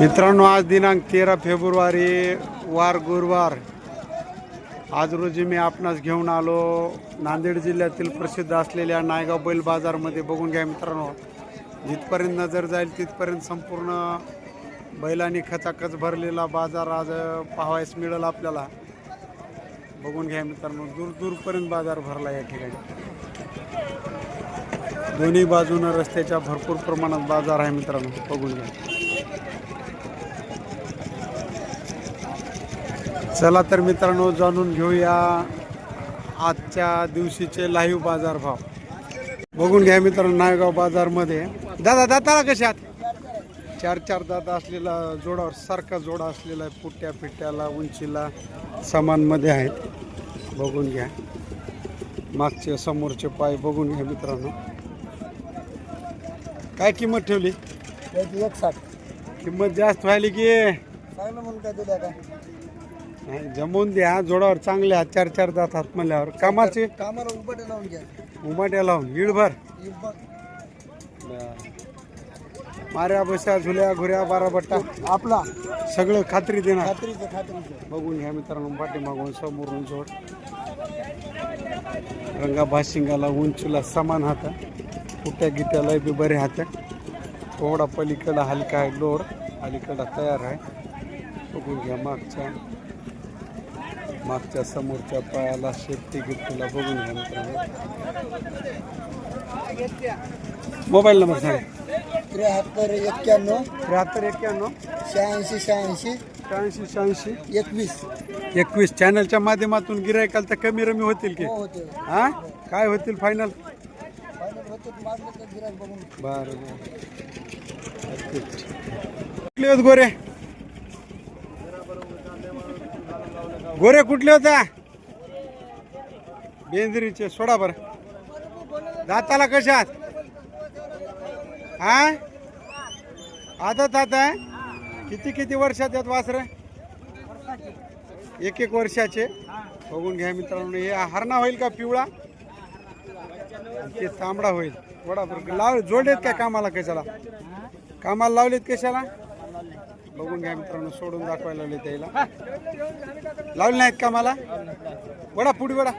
मित्रांनो आज दिनांक तेरा फेब्रुवारी वार गुरुवार. आज रोजी मी आपणास घेऊन आलो नांदेड जिल्ह्यातील प्रसिद्ध असलेल्या नायगाव बैल बाजारमध्ये. बघून घ्या मित्रांनो जिथपर्यंत नजर जाईल तिथपर्यंत संपूर्ण बैलांनी खचाखच भरलेला बाजार आज पाहावयास मिळेल आपल्याला. बघून घ्या मित्रांनो दूर दूरपर्यंत बाजार भरला या ठिकाणी. दोन्ही बाजूनं रस्त्याच्या भरपूर प्रमाणात बाजार आहे मित्रांनो बघून घ्या. चला तर मित्रांनो जाणून घेऊया आजच्या दिवशीचे लाईव्ह बाजार भाव. बघून घ्या मित्रांनो नायगाव बाजारमध्ये. दादा दाताला कशात चार चार दादा असलेला जोडावर सारखा जोडा असलेला आहे पुट्या पिट्याला उंचीला समानमध्ये आहेत. बघून घ्या. मागचे समोरचे पाय बघून घ्या मित्रांनो. काय किंमत ठेवली? त्याची एक साठ किंमत जास्त व्हायली की? चांगलं म्हणून काय दिल्या काय? नाही, जमवून द्या जोडावर चांगले हात चार चार दात हात म्हणल्यावर. कामाचे? कामाला उभं लावून घ्या. उमाट्या लावून बघ, माऱ्या बस्या झुल्या घुऱ्या बारा बट्टा. आपला. सगळं खात्री देणार. खात्रीचं खात्रीचं. बघून घ्या मित्रांनो पाठीमागून समोरून जोड. रंगा भाशिंगाला उंचीला समान हात. कुट्या गिट्याला बी बरे हात. थोडा पलीकडा हलका आहे डोर अलीकडा तयार आहे. बघून घ्या मागच्या. मागच्या समोरच्या पायाला शेपटी गिफ्टीला बघून घ्या मित्रांनो. मोबाईल नंबर सांगा. त्र्याहत्तर एक्क्याण्णव त्र्याहत्तर एक्क्याण्णव. शहाऐंशी शहाऐंशी शहाऐंशी शहाऐंशी. एकवीस. एकवीस. चॅनलच्या माध्यमातून गिरायकाल तर कमी रमी होतील की? हो हा? काय होतील फायनल बर होत गोरे? गोरे कुठले होत्या बेंद्रीचे सोडा बर. दाताला कशात? हा? आदत आता किती किती वर्षात येत वासर? एक एक वर्षाचे. बघून घ्या मित्रांनो हे हरणा होईल का पिवळा? ते तांबडा होईल. वडा बरं. लाव जोडलेत काय कामाला कशाला? कामाला लावलेत कशाला? बघून घ्या मित्रांनो सोडून दाखवायला लावले त्याला. लावले नाहीत कामाला वडा पुढे वडा.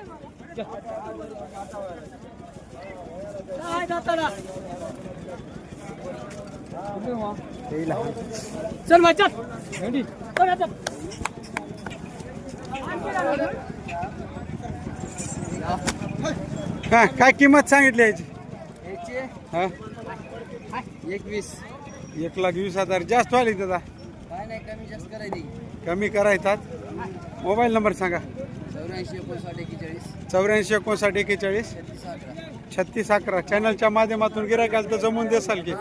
चल हा काय किंमत सांगितली याची? हा? एकवीस. एक लाख वीस हजार. जास्त व्हायली दादा नाही कमी जास्त करायची कमी करायतात. मोबाईल नंबर सांगा. चौऱ्याऐंशी एकोणसाठ एक्केचाळीस. चौऱ्याऐंशी एकोणसाठ एक्केचाळीस. छत्तीस अकरा. छत्तीस अकरा. चॅनलच्या माध्यमातून गिरायकाल तर जमून देसाल की.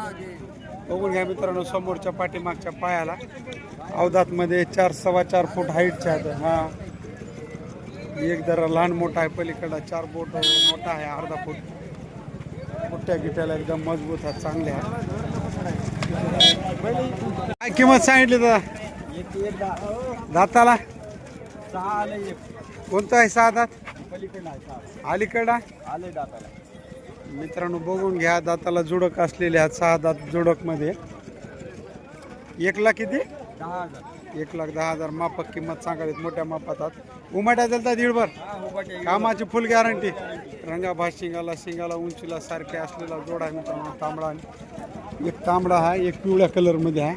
बघून घ्या मित्रांनो समोरच्या पाठीमागच्या पायाला. अवधातमध्ये चार सव्वा चार फूट हाईटच्या आहेत. हा. एक जरा लहान मोठा आहे पलीकडला चार बोट मोठा आहे अर्धा फूट. मोठ्या गिट्याला एकदम मजबूत आहे चांगले आहे. काय किंमत सांगितली दादा? दाताला? सहा कोणतं आहे सहा दात? अलीकडा मित्रांनो बघून घ्या दाताला जुडक असलेले आहेत सहा दात जुडकमध्ये. एक लाख किती? दहा हजार एक लाख दहा हजार. मापक किंमत सांगावीत मोठ्या मापातात उमाट्या चालतात दीडभर. कामाची फुल गॅरंटी रंगाभा शिंगाला शिंगाला उंचीला सारखे असलेला जोड आहे मित्रांनो तांबडा एक तांबडा आहे एक पिवळ्या कलरमध्ये आहे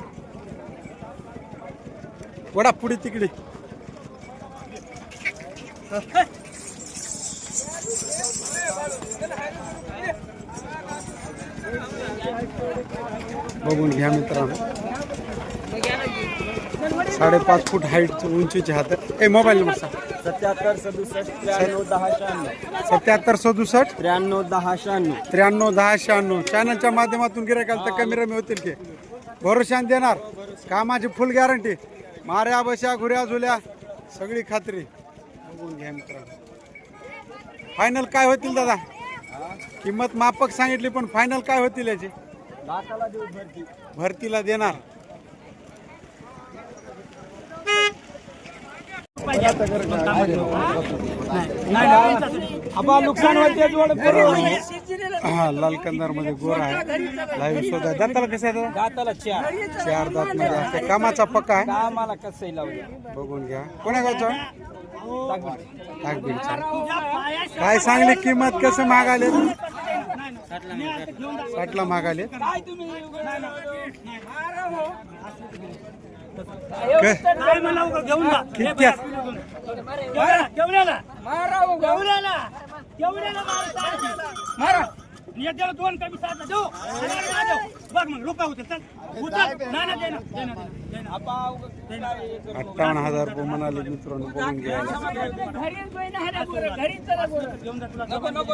वडा पुढे तिकडे. बघून घ्या मित्रांनो. साडेपाच फूट हाईट उंचीचे हात ए मोबाईल नंबर सांग. सत्याहत्तर सदुसष्ट त्र्याण्णव दहा शहाण्णव. सत्याहत्तर सदुसष्ट? त्र्याण्णव दहा शहाण्णव. त्र्याण्णव दहा शहाण्णव. चॅनलच्या माध्यमातून गिरायकाल तर कमी रमी होतील की. भरोशान देणार. कामाची फुल गॅरंटी. माऱ्या बशा घुऱ्या झुल्या सगळी खात्री. बघून घ्या मित्रांनो. फायनल काय होतील दादा? किंमत मापक सांगितली पण फायनल काय होतील याची? भरतीला देणार. आबा नुकसान हा लाल कंदारमध्ये गोर आहे. लाईव्ह शोधा दाताला कसं आहे? दाताला चार. चार दात मध्ये असते. कामाचा पक्का आहे? आम्हाला कसंही लावले बघून घ्या. कोण्या गावचा? काय सांगले किंमत कसं मागाले साठला मागाले घेऊन घेऊन घेऊन घेऊन मारा जण दोन कमी सात देऊ. बघ मग रुपये होते चल उचल नाही ना दे ना दे ना दे ना अठ्ठावन्न हजार रुपये म्हणाले मित्रांनो बघून घ्या घेऊन जा तुला नको नको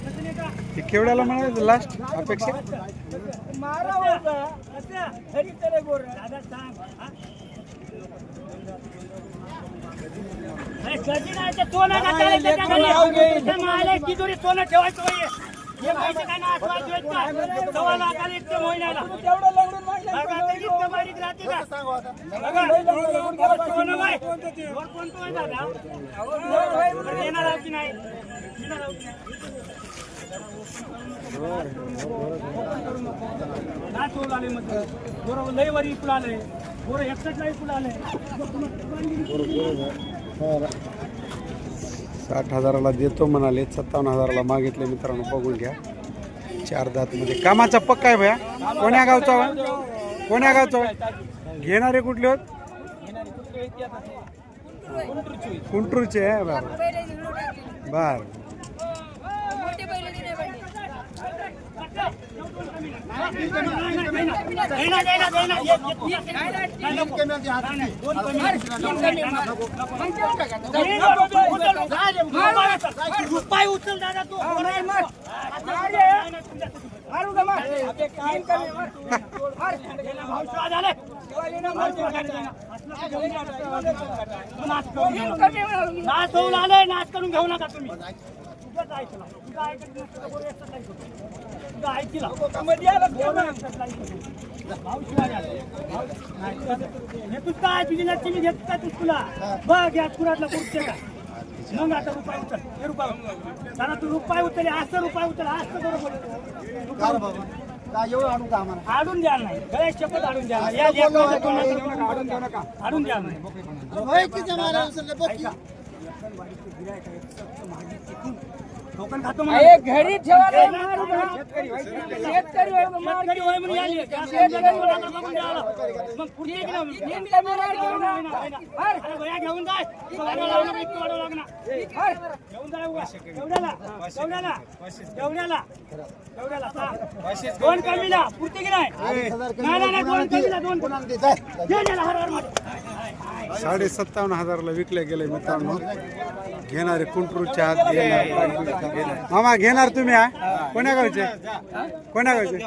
ते केवढ्याला म्हणायचं लास्ट अपेक्षा दादा सोनं ठेवायचं हे पैसे काय नाही सव्वा लाखाला इतकं महिन्याला. कोणतं येणार की नाही? आले मग बरोबर आले बरोबर आले साठ हजाराला देतो म्हणाले सत्तावन्न हजाराला मागितले मित्रांनो बघून घ्या. चार दातमध्ये. कामाचा पक्का आहे भया. कोण्या गावचा हो? कोण्या गावचा हो? घेणारे कुठले होत? कुंटूरचे आहे बर. बर. रुपये उचल दादा तू मारू का नाच होऊन आलंय नाच करून घेऊ नका तुम्ही तुझं काय तुझी घेत काय तू तुला? बघ या कुरातला कुठचे का मग आता रुपये उचल. हे रुपये. जरा तू रुपये उचल असं रुपये उचल असं बरोबर एवढं आणू का आम्हाला. आडून द्याल नाही. गळ्यात शपथ आडून द्याल नाही. या लेकराला कोणाला आडून देऊ नका आडून द्याल नाही. खातो म्हणा. घरी ठेवा रे, शेतकरी मारू नका. शेतकरी शेतकरी होय, मार शेतकरी होय म्हणून यायले. शेतकरी होय म्हणून बघून द्यायला. मग पुढे ये की नाही? निंदा मारा घेऊन नाही, नाही, नाही. अरे भैया घेऊन जाय तो वाढवा लागला, इतकं वाढवा लागला. घेऊन जाय उगा. एवढ्याला एवढ्याला एवढ्याला एवढ्याला सहा. दोन कमीला पुरते की नाही नाही नाही, नाही दोन कमीला दोन दे द्याला हर हरमध्ये साडे सत्तावन्न हजारला विकले गेले मित्रांनो. घेणारे कुंटूरच्या हात घेणार मामा घेणार तुम्ही हा? कोण्या गावचे? कोण्या गावचे?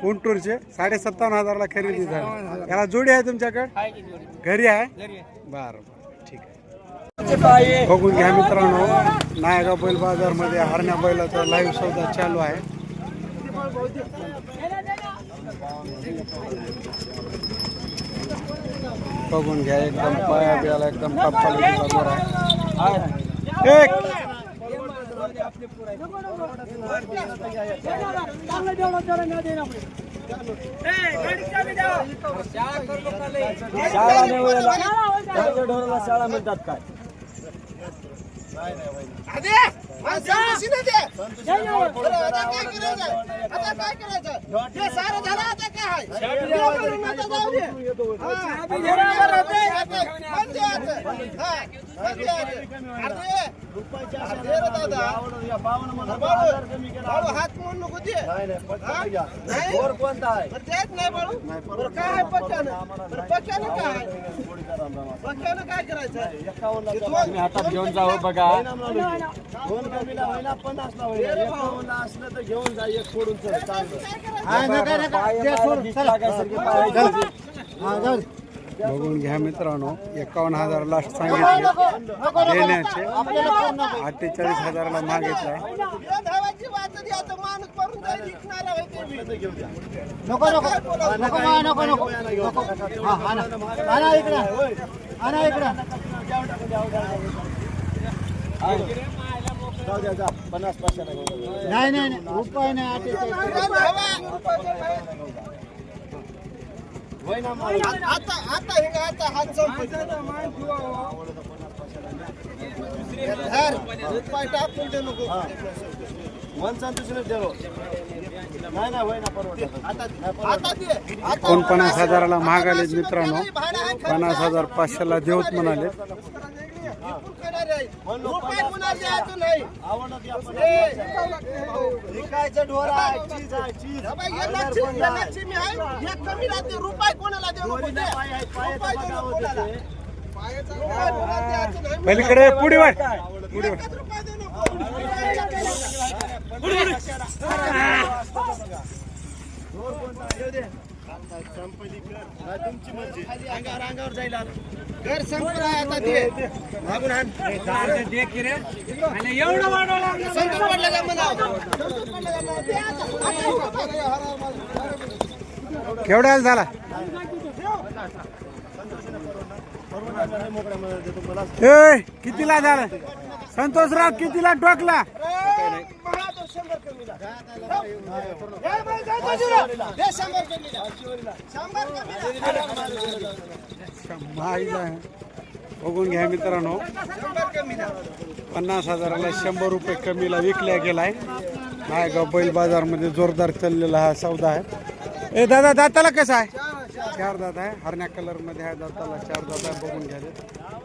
कुंटूरचे. साडे सत्तावन्न हजारला खरेदी झाली. याला जोडी आहे तुमच्याकडे? घरी आहे? बरं बर. ठीक आहे. बघून घ्या मित्रांनो. नायगाव बैल बाजारमध्ये हरण्या बैलाचा लाईव्ह सौदा चालू आहे. बघून घ्या एकदम पाया बियाला एकदम टप क्वालिटीचा गोरा आहे एक शाळा नाही वेळेला त्यांच्या ढोराला शाळा मिळतात काय ढोर कोणता आहे राम राम तुम्ही हातात घेऊन जावं बघा दोन कमीला होईना पन्नासला होईना एकावन्नला असलं तर घेऊन जा एक सोडून चल. चांगलं पायाला दिस लागायसारखी पायाची. बघून घ्या मित्रांनो एकावन्न हजार लास्ट सांगितले. देण्याचे. अठ्ठेचाळीस हजाराला मागितलाय. नको नको. नको नको. नको नको हा आणा इकडं. आणा इकडं. पन्नास. नाही नाही नाही. रुपये नाही. वन ठेव परवडत एकोणपन्नास हजाराला महागाले मित्रांनो? पन्नास हजार पाचशेला देऊत म्हणाले विकायचं ढोर आहे चीज आहे चीज रुपये कोणाला देऊ नको ते. पलीकडे पुढे वाट पुढे वाट. एकच रुपये देऊ नको. तुमची मर्जी अंगावर अंगावर जाईल घर संपलं आहे आता ते. मागून आण. एवढं वाढवलं संतोष पडला का मला केवढा झाला परवडणार कितीला झाला संतोषराव कितीला टोकला बघून घ्या मित्रांनो. पन्नास हजाराला शंभर रुपये कमीला विकल्या गेलाय. नायगाव बैल बाजारमध्ये जोरदार चाललेला हा सौदा आहे. ए दादा दाताला कसा आहे? चार दादा आहे. हरण्या कलरमध्ये आहे दाताला चार दादा बघून घ्या